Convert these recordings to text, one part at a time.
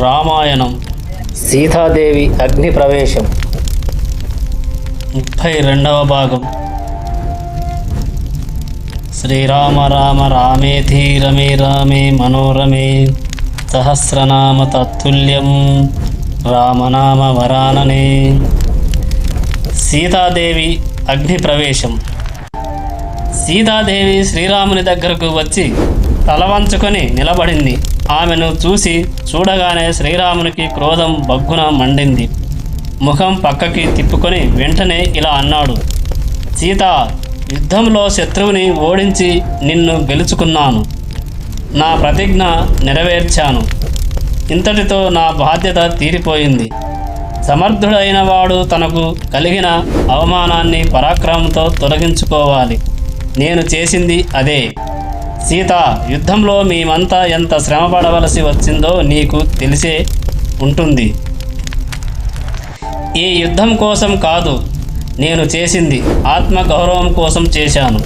రామాయణం సీతాదేవి అగ్ని ప్రవేశం. ముప్పై రెండవ భాగం. శ్రీరామ రామ రామేధి రమే రామే మనోరమే సహస్రనామ తత్తుల్యం రామనామ వరాననే. సీతాదేవి అగ్ని ప్రవేశం. సీతాదేవి శ్రీరాముని దగ్గరకు వచ్చి తల వంచుకొని నిలబడింది. ఆమెను చూసి చూడగానే శ్రీరామునికి క్రోధం బగ్గున మండింది. ముఖం పక్కకి తిప్పుకొని వెంటనే ఇలా అన్నాడు సీత యుద్ధంలో శత్రువుని ఓడించి నిన్ను గెలుచుకున్నాను. నా ప్రతిజ్ఞ నెరవేర్చాను. ఇంతటితో నా బాధ్యత తీరిపోయింది. సమర్థుడైన వాడు తనకు కలిగిన అవమానాన్ని పరాక్రమంతో తొలగించుకోవాలి. నేను చేసింది అదే. సీత యుద్ధంలో మేమంతా ఎంత శ్రమపడవలసి వచ్చిందో నీకు తెలిసే ఉంటుంది. ఈ యుద్ధం కోసం కాదు నేను చేసింది ఆత్మగౌరవం కోసం చేశాను.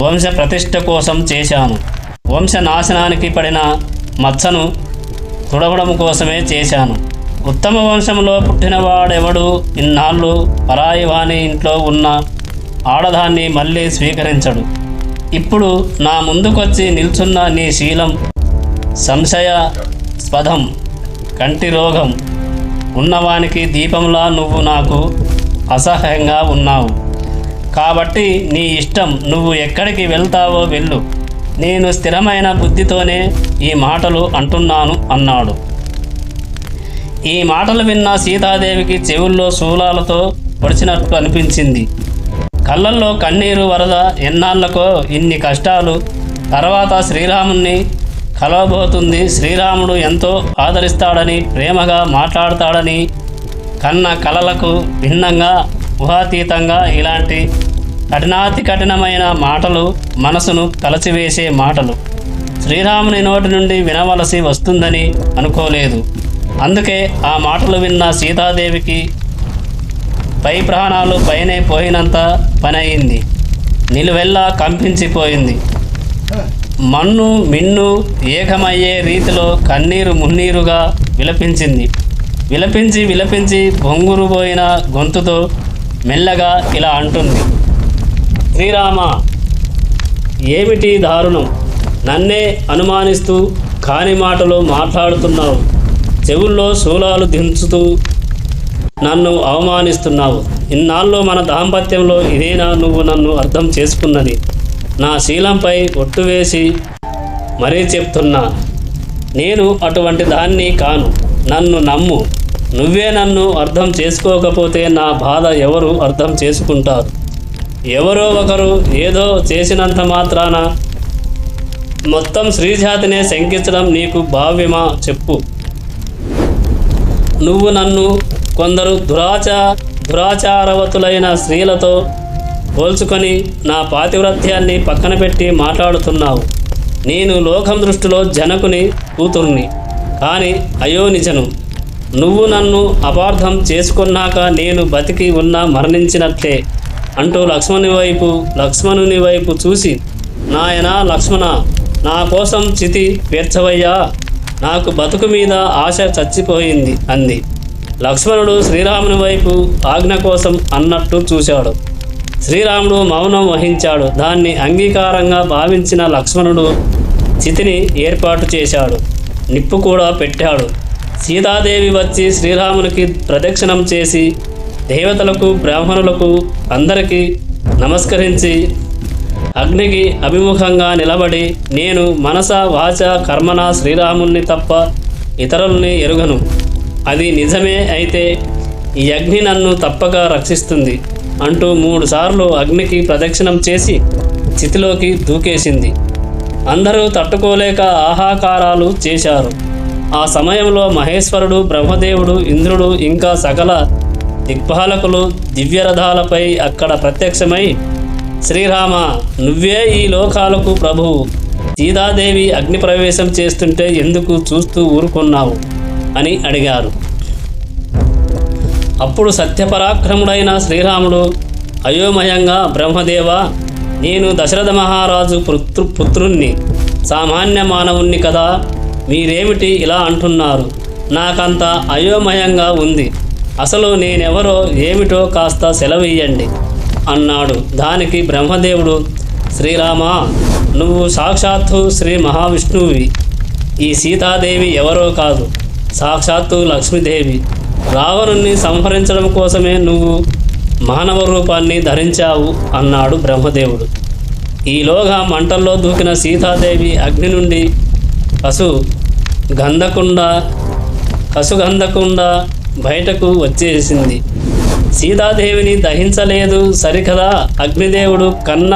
వంశ ప్రతిష్ట కోసం చేశాను. వంశ నాశనానికి పడిన మచ్చను తుడవడం కోసమే చేశాను. ఉత్తమ వంశంలో పుట్టినవాడెవడు ఇన్నాళ్ళు పరాయవాని ఇంట్లో ఉన్న ఆడదాన్ని మళ్ళీ స్వీకరించడు. ఇప్పుడు నా ముందుకొచ్చి నిల్చున్న నీ శీలం సంశయాస్పదం కంటి రోగం ఉన్నవానికి దీపంలా నువ్వు నాకు అసహ్యంగా ఉన్నావు. కాబట్టి నీ ఇష్టం నువ్వు ఎక్కడికి వెళ్తావో వెళ్ళు. నేను స్థిరమైన బుద్ధితోనే ఈ మాటలు అంటున్నాను అన్నాడు. ఈ మాటలు విన్న సీతాదేవికి చెవుల్లో శూలాలతో పొడిచినట్టు అనిపించింది. కళ్ళల్లో కన్నీరు వరద ఎన్నాళ్ళకో ఇన్ని కష్టాలు. తర్వాత శ్రీరాముణ్ణి కలవబోతుంది. శ్రీరాముడు ఎంతో ఆదరిస్తాడని ప్రేమగా మాట్లాడతాడని కన్న కలలకు భిన్నంగా ఊహాతీతంగా ఇలాంటి కఠినాతి కఠినమైన మాటలు మనసును కలచివేసే మాటలు. శ్రీరాముని నోటి నుండి వినవలసి వస్తుందని అనుకోలేదు. అందుకే ఆ మాటలు విన్న సీతాదేవికి పై ప్రాణాలు పైనే పోయినంత పనయింది. నిలువెల్లా కంపించిపోయింది. మన్ను మిన్ను ఏకమయ్యే రీతిలో కన్నీరు మున్నీరుగా విలపించింది. విలపించి విలపించి బొంగురుపోయిన గొంతుతో మెల్లగా ఇలా అంటుంది. శ్రీరామ ఏమిటి దారుణం? నన్నే అనుమానిస్తూ కాని మాటలు మాట్లాడుతున్నావు. చెవుల్లో శూలాలు దించుతూ నన్ను అవమానిస్తున్నావు. ఇన్నాళ్ళు మన దాంపత్యంలో ఇదేనా నువ్వు నన్ను అర్థం చేసుకున్నది? నా శీలంపై ఒట్టు వేసి మరీ చెప్తున్నా. నేను అటువంటి దాన్ని కాను. నన్ను నమ్ము. నువ్వే నన్ను అర్థం చేసుకోకపోతే నా బాధ ఎవరు అర్థం చేసుకుంటారు? ఎవరో ఒకరు ఏదో చేసినంత మాత్రాన మొత్తం శ్రీజాతినే శంకించడం నీకు భావ్యమా? చెప్పు. నువ్వు నన్ను కొందరు దురాచ దురాచారవతులైన స్త్రీలతో పోల్చుకొని నా పాతివ్రత్యాన్ని పక్కన పెట్టి మాట్లాడుతున్నావు. నేను లోకం దృష్టిలో జనకుని కూతుర్ని. కానీ అయోనిజను నువ్వు నన్ను అపార్థం చేసుకున్నాక నేను బతికి ఉన్న మరణించినట్లే అంటూ లక్ష్మణుని వైపు లక్ష్మణుని వైపు చూసి నాయనా లక్ష్మణ నా కోసం చితి పేర్చవయ్యా నాకు బతుకు మీద ఆశ చచ్చిపోయింది అంది. లక్ష్మణుడు శ్రీరాముని వైపు ఆజ్ఞ కోసం అన్నట్టు చూశాడు. శ్రీరాముడు మౌనం వహించాడు. దాన్ని అంగీకారంగా భావించిన లక్ష్మణుడు చితిని ఏర్పాటు చేశాడు. నిప్పు కూడా పెట్టాడు. సీతాదేవి వచ్చి శ్రీరామునికి ప్రదక్షిణం చేసి దేవతలకు బ్రాహ్మణులకు అందరికీ నమస్కరించి అగ్నికి అభిముఖంగా నిలబడి నేను మనస వాచ కర్మన శ్రీరాముణ్ణి తప్ప ఇతరుల్ని ఎరుగను. అది నిజమే అయితే ఈ అగ్ని నన్ను తప్పక రక్షిస్తుంది అంటూ మూడుసార్లు అగ్నికి ప్రదక్షిణం చేసి చితిలోకి దూకేసింది. అందరూ తట్టుకోలేక ఆహాకారాలు చేశారు. ఆ సమయంలో మహేశ్వరుడు బ్రహ్మదేవుడు ఇంద్రుడు ఇంకా సకల దిగ్పాలకులు దివ్యరథాలపై అక్కడ ప్రత్యక్షమై శ్రీరామ నువ్వే ఈ లోకాలకు ప్రభువు సీతాదేవి అగ్ని ప్రవేశం చేస్తుంటే ఎందుకు చూస్తూ ఊరుకున్నావు? అని అడిగారు. అప్పుడు సత్యపరాక్రముడైన శ్రీరాముడు అయోమయంగా బ్రహ్మదేవ నేను దశరథ మహారాజు పుత్రు పుత్రుణ్ణి సామాన్య మానవుణ్ణి కదా మీరేమిటి ఇలా అంటున్నారు? నాకంత అయోమయంగా ఉంది. అసలు నేనెవరో ఏమిటో కాస్త సెలవియ్యండి అన్నాడు. దానికి బ్రహ్మదేవుడు శ్రీరామ నువ్వు సాక్షాత్తు శ్రీ మహావిష్ణువువి ఈ సీతాదేవి ఎవరో కాదు. సాక్షాత్తు లక్ష్మీదేవి. రావణుణ్ణి సంహరించడం కోసమే నువ్వు మానవ రూపాన్ని ధరించావు అన్నాడు బ్రహ్మదేవుడు. ఈలోగా మంటల్లో దూకిన సీతాదేవి అగ్ని నుండి పశు గంధకుండా పశుగంధకుండా బయటకు వచ్చేసింది. సీతాదేవిని దహించలేదు సరికదా అగ్నిదేవుడు కన్న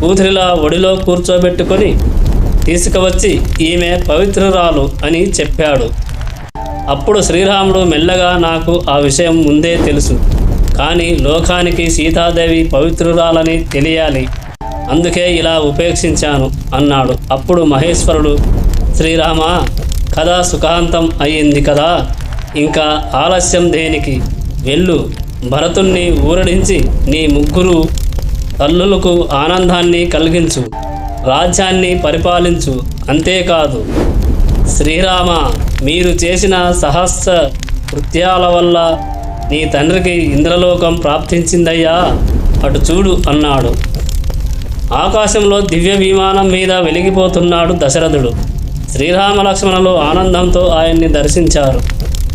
కూతురిలా ఒడిలో కూర్చోబెట్టుకొని తీసుకువచ్చి ఈమె పవిత్రురాలు అని చెప్పాడు. అప్పుడు శ్రీరాముడు మెల్లగా నాకు ఆ విషయం ముందే తెలుసు. కానీ లోకానికి సీతాదేవి పవిత్రురాలని తెలియాలి. అందుకే ఇలా ఉపేక్షించాను అన్నాడు. అప్పుడు మహేశ్వరుడు శ్రీరామ కథ సుఖాంతం అయ్యింది కదా. ఇంకా ఆలస్యం దేనికి? వెళ్ళు. భరతుణ్ణి ఊరడించి నీ ముగ్గురు తల్లులకు ఆనందాన్ని కలిగించు. రాజ్యాన్ని పరిపాలించు. అంతేకాదు శ్రీరామ మీరు చేసిన సహస్ర కృత్యాల వల్ల నీ తండ్రికి ఇంద్రలోకం ప్రాప్తించిందయ్యా. అటు చూడు అన్నాడు. ఆకాశంలో దివ్య విమానం మీద వెలిగిపోతున్నాడు దశరథుడు. శ్రీరామ లక్ష్మణులు ఆనందంతో ఆయన్ని దర్శించారు.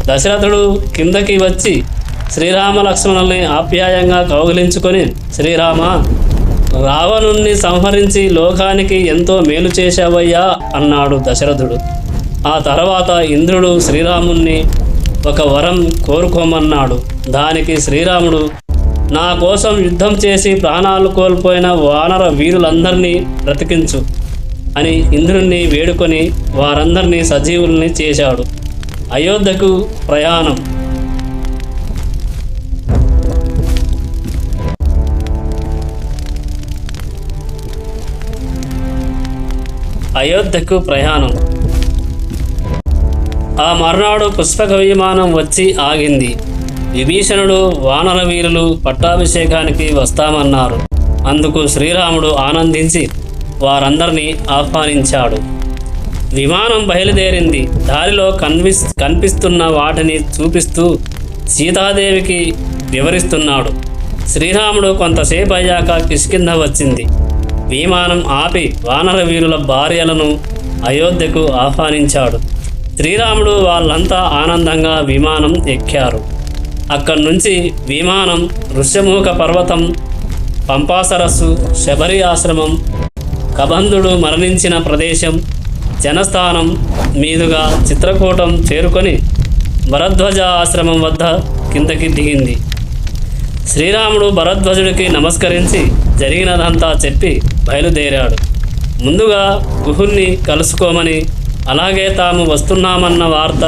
దశరథుడు కిందకి వచ్చి శ్రీరామ లక్ష్మణుల్ని ఆప్యాయంగా కౌగిలించుకొని శ్రీరామ రావణుణ్ణి సంహరించి లోకానికి ఎంతో మేలు చేశావయ్యా అన్నాడు దశరథుడు. ఆ తర్వాత ఇంద్రుడు శ్రీరాముణ్ణి ఒక వరం కోరుకోమన్నాడు. దానికి శ్రీరాముడు నా కోసం యుద్ధం చేసి ప్రాణాలు కోల్పోయిన వానర వీరులందరినీ బ్రతికించు అని ఇంద్రుణ్ణి వేడుకొని వారందరినీ సజీవుల్ని చేశాడు. అయోధ్యకు ప్రయాణం. అయోధ్యకు ప్రయాణం. ఆ మర్నాడు పుష్పక విమానం వచ్చి ఆగింది. విభీషణుడు వానర వీరులు పట్టాభిషేకానికి వస్తామన్నారు. అందుకు శ్రీరాముడు ఆనందించి వారందరినీ ఆహ్వానించాడు. విమానం బయలుదేరింది. దారిలో కన్విస్ కనిపిస్తున్న వాటిని చూపిస్తూ సీతాదేవికి వివరిస్తున్నాడు. శ్రీరాముడు కొంతసేపు అయ్యాక కిష్కింధ వచ్చింది. విమానం ఆపి వానర వీరుల భార్యలను అయోధ్యకు ఆహ్వానించాడు. శ్రీరాముడు వాళ్ళంతా ఆనందంగా విమానం ఎక్కారు. అక్కడి నుంచి విమానం ఋష్యముఖ పర్వతం పంపాసరస్సు శబరి ఆశ్రమం కబంధుడు మరణించిన ప్రదేశం జనస్థానం మీదుగా చిత్రకూటం చేరుకొని భరద్వజ ఆశ్రమం వద్ద కిందకి దిగింది. శ్రీరాముడు భరద్వజుడికి నమస్కరించి జరిగినదంతా చెప్పి బయలుదేరాడు. ముందుగా గుహుణ్ణి కలుసుకోమని అలాగే తాము వస్తున్నామన్న వార్త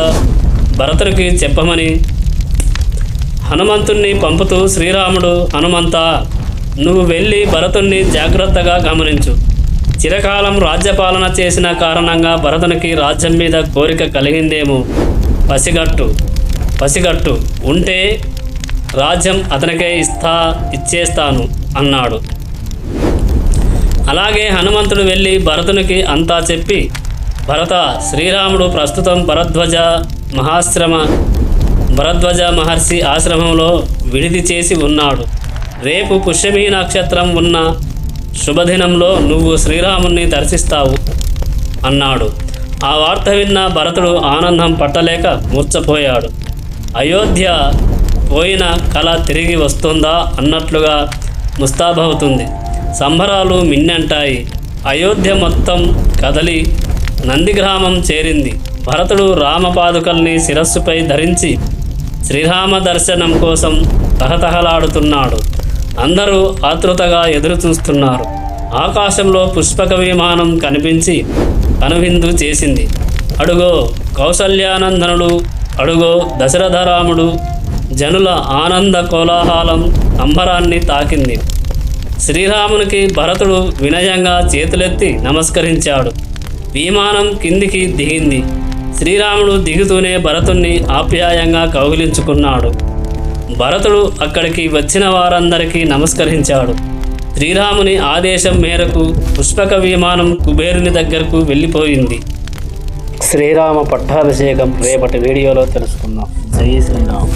భరతుడికి చెప్పమని హనుమంతుణ్ణి పంపుతూ శ్రీరాముడు హనుమంత నువ్వు వెళ్ళి భరతుణ్ణి జాగ్రత్తగా గమనించు. చిరకాలం రాజ్యపాలన చేసిన కారణంగా భరతునికి రాజ్యం మీద కోరిక కలిగిందేమో. పసిగట్టు పసిగట్టు ఉంటే రాజ్యం అతనికే ఇస్తా ఇచ్చేస్తాను అన్నాడు. అలాగే హనుమంతుడు వెళ్ళి భరతునికి అంతా చెప్పి భరత శ్రీరాముడు ప్రస్తుతం భరద్వజ మహాశ్రమ భరద్వజ మహర్షి ఆశ్రమంలో విడిది చేసి ఉన్నాడు. రేపు పుష్యమీ నక్షత్రం ఉన్న శుభదినంలో నువ్వు శ్రీరాముణ్ణి దర్శిస్తావు అన్నాడు. ఆ వార్త విన్న భరతుడు ఆనందం పట్టలేక మూర్చపోయాడు అయోధ్య పోయిన కళ తిరిగి వస్తుందా అన్నట్లుగా ముస్తాబవుతుంది. సంబరాలు మిన్నంటాయి. అయోధ్య మొత్తం కదలి నందిగ్రామం చేరింది. భరతుడు రామపాదుకల్ని శిరస్సుపై ధరించి శ్రీరామ దర్శనం కోసం తహతహలాడుతున్నాడు. అందరూ ఆతృతగా ఎదురు చూస్తున్నారు ఆకాశంలో పుష్పక విమానం కనిపించి కనువిందు చేసింది. అడుగో కౌసల్యానందనుడు అడుగో దశరథరాముడు జనుల ఆనంద కోలాహలం అంబరాన్ని తాకింది. శ్రీరామునికి భరతుడు వినయంగా చేతులెత్తి నమస్కరించాడు. విమానం కిందికి దిగింది. శ్రీరాముడు దిగుతూనే భరతుణ్ణి ఆప్యాయంగా కౌగిలించుకున్నాడు. భరతుడు అక్కడికి వచ్చిన వారందరికీ నమస్కరించాడు. శ్రీరాముని ఆదేశం మేరకు పుష్పక విమానం కుబేరుని దగ్గరకు వెళ్ళిపోయింది. శ్రీరామ పట్టాభిషేకం రేపటి వీడియోలో తెలుసుకుందాం. జై శ్రీరామ్.